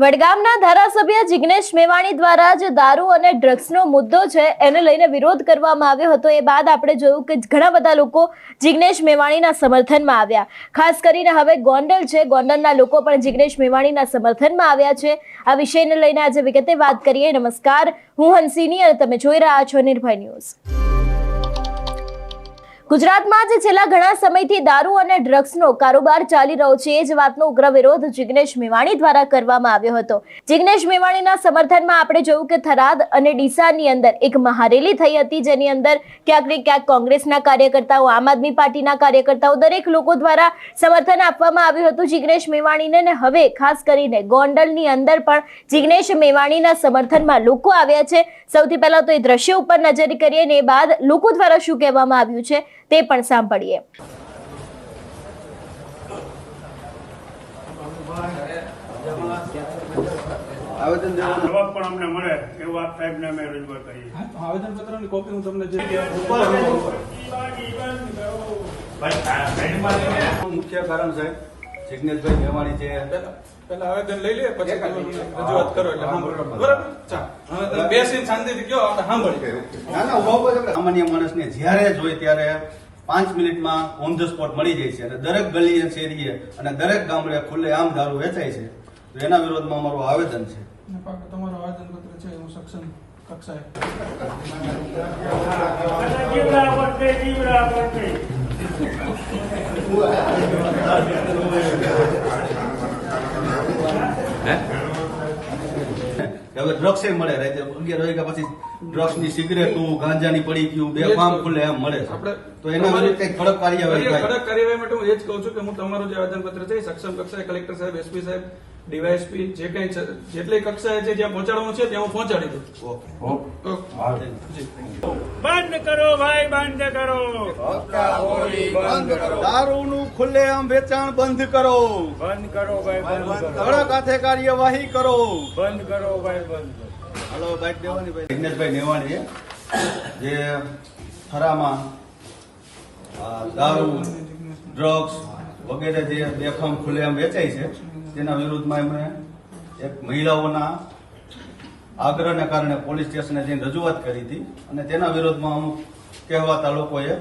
વડગામના ધારાસભ્ય જિગ્નેશ મેવાણી દ્વારા જે દારૂ અને ડ્રગ્સનો મુદ્દો છે એને લઈને વિરોધ કરવામાં આવ્યો હતો. એ બાદ આપણે જોયું કે ઘણા બધા લોકો જિગ્નેશ મેવાણીના સમર્થનમાં આવ્યા. ખાસ કરીને હવે ગોંડલ છે. ગોંડલના લોકો પણ જિગ્નેશ મેવાણીના સમર્થનમાં આવ્યા છે. આ વિષયને લઈને આજે વિગતે વાત કરીએ. નમસ્કાર. હું હંસિની અને તમે જોઈ રહ્યા છો નિર્ભય ન્યૂઝ. ગુજરાતમાં જે છેલ્લા ઘણા સમયથી દારૂ અને ડ્રગ્સનો કારોબાર ચાલી રહ્યો છે. એ જ વાતનો ઉગ્ર વિરોધ જિગ્નેશ મેવાણી દ્વારા કરવામાં આવ્યો હતો. જિગ્નેશ મેવાણીના સમર્થનમાં આપણે જોયું કે થરાદ અને ડીસાની અંદર એક મહારેલી થઈ હતી, જેની અંદર ક્યાંક ને ક્યાંક કોંગ્રેસના કાર્યકર્તાઓ, આમ આદમી પાર્ટીના કાર્યકર્તાઓ, દરેક લોકો દ્વારા સમર્થન આપવામાં આવ્યું હતું જિગ્નેશ મેવાણીને. ને હવે ખાસ કરીને ગોંડલની અંદર પણ જિગ્નેશ મેવાણીના સમર્થનમાં લોકો આવ્યા છે. સૌથી પહેલા તો એ દ્રશ્ય ઉપર નજર કરીએ ને એ બાદ લોકો દ્વારા શું કહેવામાં આવ્યું છે? તે પણ સાંભળીએ આવેદન જવાબ પણ અમને મળે એવું આપ સાહેબને અમે રજૂઆત કરીએ આવેદન પત્રની કોપી હું તમને જે મુખ્ય કારણ સાહેબ જિગ્નેશભાઈ મેવાણી છે પેલા પહેલા આવેદન લઈ લે પછી રજૂઆત કરો એટલે સાંભળો. બરાબર. ચા બેસીને શાંતિથી કયો આપણે સાંભળી. ના ના આપણે. સામાન્ય માણસને જ્યારે જોઈ ત્યારે પાંચ મિનિટમાં ઓન ધ સ્પોટ મળી જાય છે. અને દરેક ગલીએ શેરીએ અને દરેક ગામડે ખુલ્લે આમ દારૂ વેચાય છે. તો એના વિરોધમાં અમારું આવેદન છે. તમારું આવેદન પત્ર છે હું સક્ષમ કક્ષાએ. હવે ડ્રગ્સ મળે રાતે અગિયાર વાગ્યા પછી ડ્રગ્સની સિગરેટો ગાંજાની પડી ગયું બે ફાર્મ ખુલ્લે એમ મળે આપણે તો એના માટે કઈ કડક કાર્યવાહી થાય. કડક કાર્યવાહી માટે હું એ જ કહું છું કે હું તમારું જે આવેદન પત્ર છે સક્ષમ કક્ષાએ કલેક્ટર સાહેબ એસપી સાહેબ ડીવાયએસપી જે કઈ જેટલી કક્ષાએ છે જ્યાં પહોંચાડવાનું છે ત્યાં હું પહોંચાડી દઉં. ઓકે. ઓકે. બંધ કરો ભાઈ બંધ કરો. દારૂનું ખુલ્લે આમ વેચાણ બંધ કરો. બંધ કરો ભાઈ બંધ કડક હાથે કાર્યવાહી કરો. બંધ કરો ભાઈ બંધ કરો. હલો બાઈક દેવાની ભાઈ. દિનેશભાઈ નેવાણીએ જે થરામાં દારૂ ડ્રગ્સ વગેરે જે બેફામ ખુલ્લેઆમ વેચાય છે, તેના વિરુદ્ધમાં એમણે એક મહિલાઓના આગ્રહને કારણે પોલીસ સ્ટેશને જઈને રજૂઆત કરી હતી અને તેના વિરોધમાં અમુક કહેવાતા લોકોએ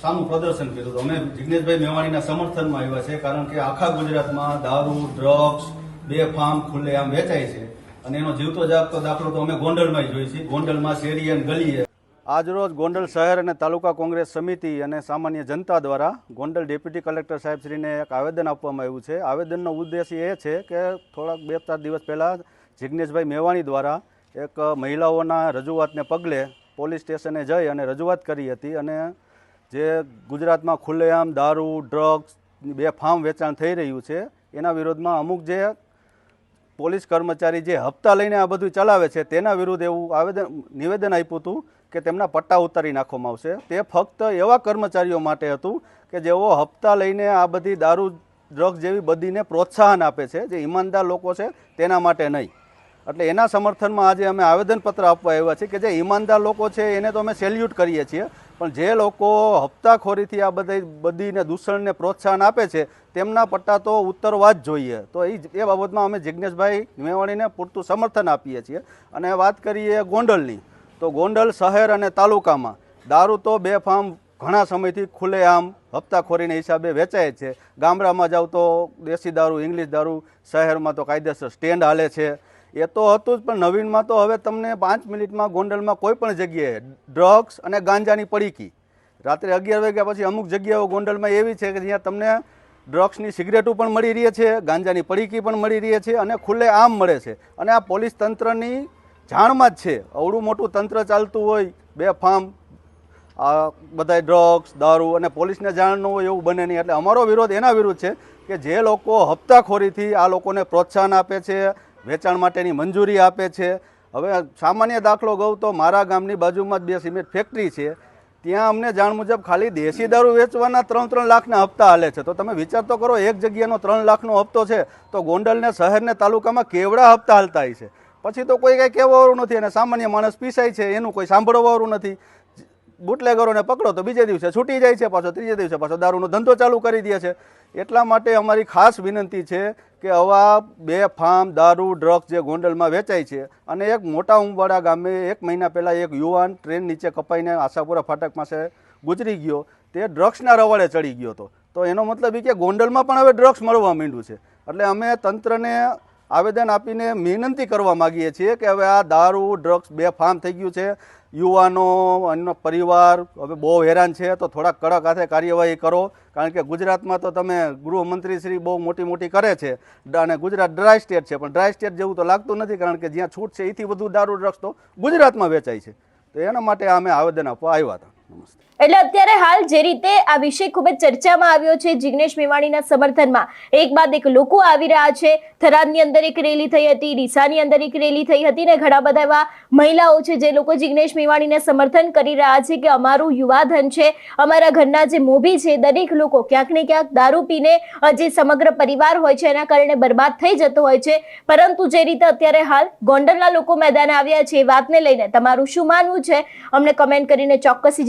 સામું પ્રદર્શન કર્યું હતું. અમે જિગ્નેશભાઈ મેવાણીના સમર્થનમાં આવ્યા છે કારણ કે આખા ગુજરાતમાં દારૂ ડ્રગ્સ બેફામ ખુલ્લેઆમ વેચાય છે અને એનો જીવતો જાગતો દાખલો તો અમે ગોંડલમાં જોઈ છીએ. ગોંડલમાં શેરી અને ગલીએ આજરોજ ગોંડલ શહેર અને તાલુકા કોંગ્રેસ સમિતિ અને સામાન્ય જનતા દ્વારા ગોંડલ ડેપ્યુટી કલેક્ટર સાહેબશ્રીને એક આવેદન આપવામાં આવ્યું છે. આવેદનનો ઉદ્દેશ્ય એ છે કે થોડાક બે ચાર દિવસ પહેલાં જિજ્ઞેશભાઈ મેવાણી દ્વારા એક મહિલાઓના રજૂઆતને પગલે પોલીસ સ્ટેશને જઈ અને રજૂઆત કરી હતી અને જે ગુજરાતમાં ખુલ્લેઆમ દારૂ, ડ્રગ્સ, બે ફાર્મ વેચાણ થઈ રહ્યું છે, એના વિરોધમાં અમુક જે પોલીસ કર્મચારી જે હપ્તા લઈને આ બધું ચલાવે છે, તેના વિરુદ્ધ એવું આવેદન, નિવેદન આપ્યું હતું કે તેમના પટ્ટા ઉતારી નાખવામાં આવશે. તે ફક્ત એવા કર્મચારીઓ માટે હતું કે જેઓ હપ્તા લઈને આ બધી દારૂ, ડ્રગ્સ જેવી બધીને પ્રોત્સાહન આપે છે, જે ઈમાનદાર લોકો છે તેના માટે નહીં. એટલે એના સમર્થનમાં આજે અમે આવેદનપત્ર આપવા આવ્યા છીએ કે જે ઈમાનદાર લોકો છે એને તો અમે સેલ્યુટ કરીએ છીએ પણ જે લોકો હપ્તાખોરીથી આ બધી બધીને દૂષણને પ્રોત્સાહન આપે છે, તેમના પટ્ટા તો ઉતરવા જ જોઈએ. તો એ એ બાબતમાં અમે જિજ્ઞેશભાઈ મેવાણીને પૂરતું સમર્થન આપીએ છીએ. અને વાત કરીએ ગોંડલની, તો ગોંડલ શહેર અને તાલુકામાં દારૂ તો બેફામ ઘણા સમયથી ખુલ્લેઆમ હપ્તાખોરીને હિસાબે વેચાય છે. ગામડામાં જાવ તો દેશી દારૂ, ઇંગ્લિશ દારૂ શહેરમાં તો કાયદેસર સ્ટેન્ડ હાલે છે. એ તો હતું જ, પણ નવીનમાં તો હવે તમને પાંચ મિનિટમાં ગોંડલમાં કોઈ પણ જગ્યાએ ડ્રગ્સ અને ગાંજાની પડીકી. રાત્રે અગિયાર વાગ્યા પછી અમુક જગ્યાઓ ગોંડલમાં એવી છે કે જ્યાં તમને ડ્રગ્સની સિગરેટો પણ મળી રહી છે, ગાંજાની પડીકી પણ મળી રહી છે અને ખુલ્લે આમ મળે છે. અને આ પોલીસ તંત્રની જાણમાં જ છે. અવડું મોટું તંત્ર ચાલતું હોય, બે ફાર્મ આ બધા ડ્રગ્સ, દારૂ અને પોલીસને જાણ ન હોય એવું બને નહીં. એટલે અમારો વિરોધ એના વિરુદ્ધ છે કે જે લોકો હપ્તાખોરીથી આ લોકોને પ્રોત્સાહન આપે છે વેચાણ માટેની મંજૂરી આપે છે. હવે સામાન્ય દાખલો કહું તો મારા ગામની બાજુમાં જ બે સિમેન્ટ ફેક્ટરી છે. ત્યાં અમને જાણ મુજબ ખાલી દેશી દારૂ વેચવાના ત્રણ ત્રણ લાખના હપ્તા હાલે છે. તો તમે વિચાર તો કરો, એક જગ્યાનો ત્રણ લાખનો હપ્તો છે, તો ગોંડલને, શહેરને, તાલુકામાં કેવડા હપ્તા હાલતા હોય છે? પછી તો કોઈ કાંઈ કહેવાવાળું નથી અને સામાન્ય માણસ પીસાય છે, એનું કોઈ સાંભળવાવાળું નથી. બુટલેગરોને પકડો તો બીજે દિવસે છૂટી જાય છે પાછો, ત્રીજે દિવસે પાછો દારૂનો ધંધો ચાલુ કરી દે છે. એટલા માટે અમારી ખાસ વિનંતી છે કે આવા બે ફાર્મ, દારૂ, ડ્રગ્સ જે ગોંડલમાં વેચાય છે અને એક મોટા ઉંબાડા ગામે એક મહિના પહેલાં એક યુવાન ટ્રેન નીચે કપાઈને આશાપુરા ફાટક પાસે ગુજરી ગયો. તે ડ્રગ્સના રવાડે ચડી ગયો હતો. તો એનો મતલબ એ કે ગોંડલમાં પણ હવે ડ્રગ્સ મળવા માંડ્યું છે. એટલે અમે તંત્રને આવેદન આપીને વિનંતી કરવા માગીએ છીએ કે હવે આ દારૂ, ડ્રગ્સ બે ફાર્મ થઈ ગયું છે. યુવાનો એનો પરિવાર હવે બહુ હેરાન છે, તો થોડાક કડક હાથે કાર્યવાહી કરો. કારણ કે ગુજરાતમાં તો તમે ગૃહમંત્રી શ્રી બહુ મોટી મોટી કરે છે અને ગુજરાત ડ્રાય સ્ટેટ છે, પણ ડ્રાય સ્ટેટ જેવું તો લાગતું નથી કારણ કે જ્યાં છૂટ છે, એથી વધુ દારૂ, ડ્રગ્સ તો ગુજરાતમાં વેચાય છે. તો એના માટે અમે આવેદન આપવા આવ્યા હતા. એટલે અત્યારે હાલ જે રીતે આ વિષય ખૂબ જ ચર્ચામાં આવ્યો છે જિગ્નેશ મેવાણીના સમર્થનમાં, એક બાદ એક લોકો આવી રહ્યા છે. થરાદની અંદર એક રેલી થઈ હતી, ડીસાની અંદર એક રેલી થઈ હતી ને ઘણા બધા એવા મહિલાઓ છે જે લોકો જિગ્નેશ મેવાણીને સમર્થન કરી રહ્યા છે કે અમારું યુવાધન છે, અમારા ઘરના જે મોભી છે, દરેક લોકો ક્યાંક ને ક્યાંક દારૂ પીને જે સમગ્ર પરિવાર હોય છે એના કારણે બરબાદ થઈ જતો હોય છે. પરંતુ જે રીતે અત્યારે હાલ ગોંડલના લોકો મેદાને આવ્યા છે એ વાતને લઈને તમારું શું માનવું છે? અમને કમેન્ટ કરીને ચોક્કસી